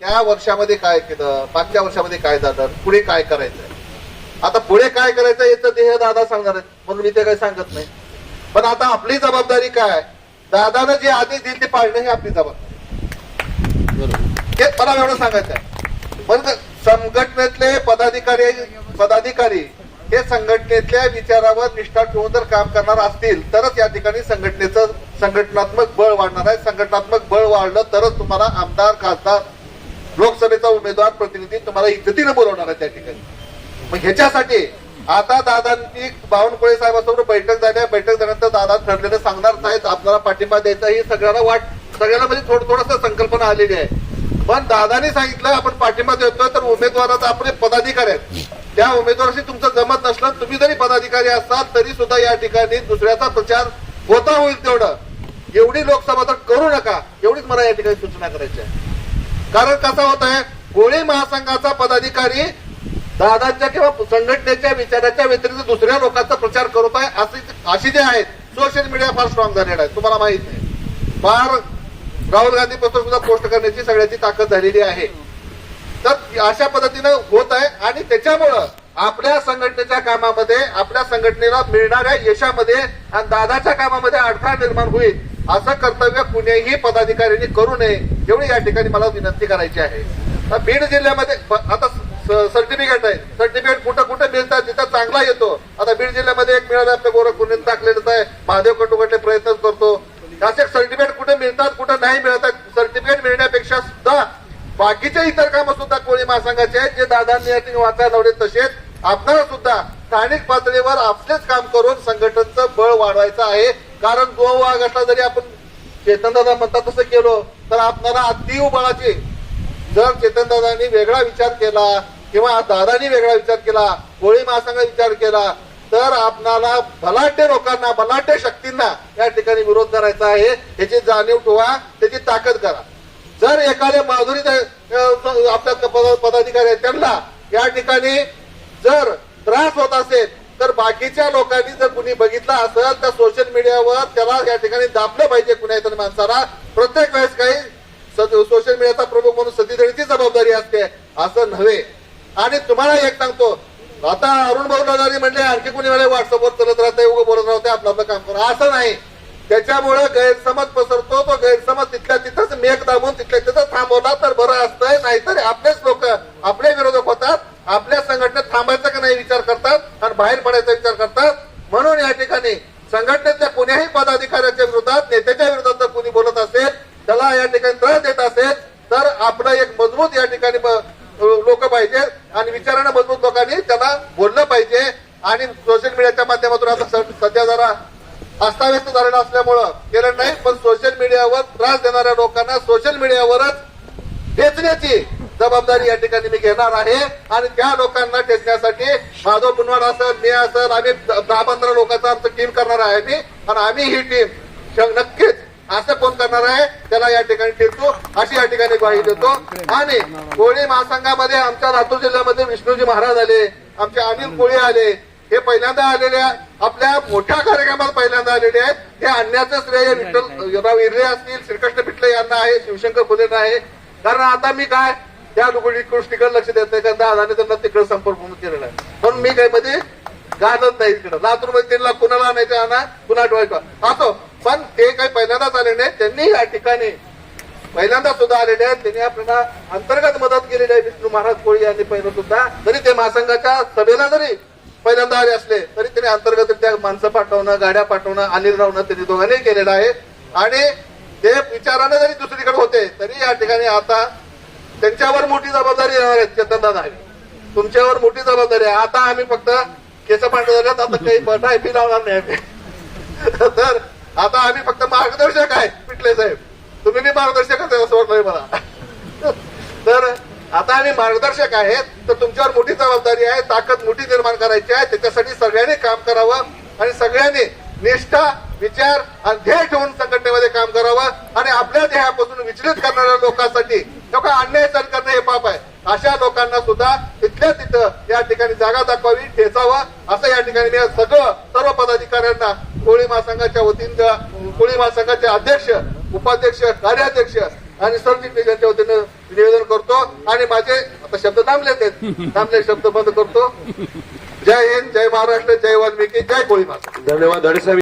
त्या वर्षामध्ये काय केलं? मागच्या वर्षामध्ये काय झालं पुढे काय करायचंय? आता पुढे काय करायचं याचं ध्येय दादा सांगणार आहेत. म्हणून मी ते काही सांगत नाही. पण आता आपली जबाबदारी काय दादानं जे आदेश दिले ते पाळणं ही आपली जबाबदारी हे मला एवढं सांगायचं आहे. पण संघटनेतले पदाधिकारी पदाधिकारी हे संघटनेतल्या विचारावर निष्ठा ठेवून जर काम करणार असतील तरच या ठिकाणी संघटनेचं संघटनात्मक बळ वाढणार आहे. संघटनात्मक बळ वाढलं तरच तुम्हाला आमदार खासदार लोकसभेचा उमेदवार प्रतिनिधी तुम्हाला इज्जतीनं बोलवणार आहे त्या ठिकाणी. मग ह्याच्यासाठी आता दादांची बावनकुळे साहेबांसोबत बैठक झाली आहे. बैठक झाल्यानंतर दादा ठरलेलं सांगणार नाहीत. आपल्याला पाठिंबा द्यायचा ही सगळ्यांना वाट सगळ्यांना म्हणजे थोडं थोडस संकल्पना आलेली आहे. पण दादानी सांगितलं आपण पाठिंबा देतोय तर उमेदवाराचा आपले पदाधिकारी आहेत त्या उमेदवाराशी तुमचं जमत नसलं तुम्ही जरी पदाधिकारी असाल तरी सुद्धा या ठिकाणी दुसऱ्याचा प्रचार होता होईल तेवढं. एवढी लोकसभा तर करू नका. एवढीच मला या ठिकाणी सूचना करायची आहे. कारण कसं होत आहे कोळी महासंघाचा पदाधिकारी दादांच्या किंवा संघटनेच्या विचाराच्या व्यतिरिक्त दुसऱ्या लोकांचा प्रचार करत आहे असे अशी जे आहेत सोशल मीडिया फार स्ट्रॉंग झालेला आहे. तुम्हाला माहीत नाही फार राहुल गांधी पत्र सुद्धा पोस्ट करण्याची सगळ्याची ताकद झालेली आहे. तर अशा पद्धतीनं होत आहे आणि त्याच्यामुळं आपल्या संघटनेच्या कामामध्ये आपल्या संघटनेला मिळणाऱ्या यशामध्ये आणि दादाच्या कामामध्ये अडथळा निर्माण होईल. असं कर्तव्य कुणीही पदाधिकाऱ्यांनी करू नये एवढी या ठिकाणी मला विनंती करायची आहे. बीड जिल्ह्यामध्ये आता सर्टिफिकेट आहे. सर्टिफिकेट कुठं कुठं मिळतात जिथं चांगला येतो. आता बीड जिल्ह्यामध्ये एक मिळालं आपल्या गोरखपुरीने टाकलेलं आहे. महादेव कटुकटले प्रयत्न करतो. असे सर्टिफिकेट कुठे मिळतात कुठं नाही मिळतात सर्टिफिकेट मिळण्यापेक्षा सुद्धा बाकीचे इतर कामं सुद्धा कोळी महासंघाचे आहेत जे दादांनी या ठिकाणी वाचायला लावले तसेच आपल्याला सुद्धा स्थानिक पातळीवर आपलेच काम करून संघटनचं बळ वाढवायचं आहे. कारण तो वाघ असला जरी आपण चेतनदादा म्हणतात तसं केलो तर आपणाला अतिव बळाचे जर चेतनदादांनी वेगळा विचार केला किंवा दादानी वेगळा विचार केला कोळी महासंघ विचार केला तर आपणाला बलाढ्य लोकांना बलाढ्य शक्तींना या ठिकाणी विरोध करायचा आहे. याची जाणीव ठेवा त्याची ताकद करा. जर एखाद्या माधुरी आपल्या पद- पदाधिकारी आहेत त्यांना या ठिकाणी जर त्रास होत असेल तर बाकीच्या लोकांनी जर कुणी बघितलं असेल तर सोशल मीडियावर त्याला या ठिकाणी दाबलं पाहिजे कुण्या तरी माणसाला. प्रत्येक वेळेस काही सोशल मीडियाचा प्रमुख म्हणून सतीधडीची जबाबदारी असते असं नव्हे. आणि तुम्हाला एक सांगतो आता अरुण भाऊ नदारी म्हणले आणखी कुणी वेळेला व्हॉट्सअपवर चलत राहते उगं बोलत राहते आपलं आपलं काम करा. असं नाही. त्याच्यामुळे गैरसमज पसरतो तो गैरसमज तिथल्या तिथंच मेघ दाबून तिथल्या तिथं थांबवला तर बरं असतंय. नाहीतर आपलेच लोक आपले विरोधक होतात आपल्या संघटनेत थांबायचा का नाही विचार करतात? बाहेर पडायचा विचार करतात. म्हणून या ठिकाणी संघटनेच्या कोण्याही पदाधिकाऱ्याच्या विरोधात नेत्याच्या विरोधात जर कोणी बोलत असेल त्याला या ठिकाणी त्रास देत असेल तर आपलं एक मजबूत या ठिकाणी लोक पाहिजे आणि विचारानं मजबूत लोकांनी त्याला बोललं पाहिजे. आणि सोशल मीडियाच्या माध्यमातून आता सध्या जरा अस्ताव्यस्त झालेलं असल्यामुळं केलं नाही पण सोशल मीडियावर त्रास देणाऱ्या लोकांना सोशल मीडियावरच ठेचण्याची जबाबदारी या ठिकाणी मी घेणार आहे. आणि त्या लोकांना ठेचण्यासाठी माधव पुनवाड असेल मी असेल आम्ही दहा पंधरा लोकांचा आमचं टीम करणार आहे मी आणि आम्ही ही टीम नक्कीच असं कोण करणार आहे त्याला या ठिकाणी ठेचतो अशी या ठिकाणी ग्वाही देतो. आणि कोळी महासंघामध्ये आमच्या लातूर जिल्ह्यामध्ये विष्णूजी महाराज आले आमचे अनिल कोळी आले हे पहिल्यांदा आलेले. आपल्या मोठ्या कार्यक्रमात पहिल्यांदा आलेले आहेत. हे आणण्याचं श्रेय विठ्ठल राव इर्रे असतील श्रीकृष्ण पिटले यांना आहे शिवशंकर फुलेंना आहे कारण आता मी काय त्या गोष्टीकडे लक्ष देत नाही कारण दादाने त्यांना तिकडे संपर्क म्हणून केलेला आहे. म्हणून मी काय मध्ये गाणत नाही तिकडं. लातूरमध्ये त्यांना कुणाला आणायचं आणा. कुणा ठेवायचा असो पण ते काही पहिल्यांदाच आले नाही त्यांनी या ठिकाणी पहिल्यांदा सुद्धा आलेले आहेत. त्यांनी आपल्याला अंतर्गत मदत केलेली आहे विष्णू महाराज कोळी यांनी पहिलं सुद्धा. तरी ते महासंघाच्या सभेला जरी पहिल्यांदा आले असले तरी त्यांनी अंतर्गत त्या माणसं पाठवणं गाड्या पाठवणं अनिल रावणं त्यांनी दोघांनी केलेलं आहे. आणि ते विचारानं जरी दुसरीकडे होते तरी या ठिकाणी आता त्यांच्यावर मोठी जबाबदारी येणार आहे. चेतनदादा तुमच्यावर मोठी जबाबदारी आहे. आता आम्ही फक्त केस पांढरे झाल्यात आता काही बटाय बी लावणार नाही आम्ही. तर आता आम्ही फक्त मार्गदर्शक आहे पिटले साहेब. तुम्ही मी मार्गदर्शक आहे असं वाटलंय मला. तर आता आम्ही मार्गदर्शक आहेत तर तुमच्यावर मोठी जबाबदारी आहे ताकद मोठी निर्माण करायची आहे त्याच्यासाठी सगळ्यांनी काम करावं आणि सगळ्यांनी निष्ठा विचार आणि ध्येय ठेवून संघटनेमध्ये काम करावं आणि आपल्या ध्येयापासून विचलित करणाऱ्या लोकांसाठी लोक अन्याय सहन करणं हे पाप आहे. अशा लोकांना सुद्धा तिथल्या तिथं या ठिकाणी जागा दाखवावी ठेचावं असं या ठिकाणी मी सगळं सर्व पदाधिकाऱ्यांना कोळी महासंघाच्या वतीनं कोळी महासंघाचे अध्यक्ष उपाध्यक्ष कार्याध्यक्ष आणि सरचिटणीस यांच्या वतीनं निवेदन करतो. आणि माझे आता शब्द थांबलेच आहेत. थांबले शब्द बंद करतो. जय हिंद जय महाराष्ट्र जय वाल्मिकी जय कोळी माता धन्यवाद.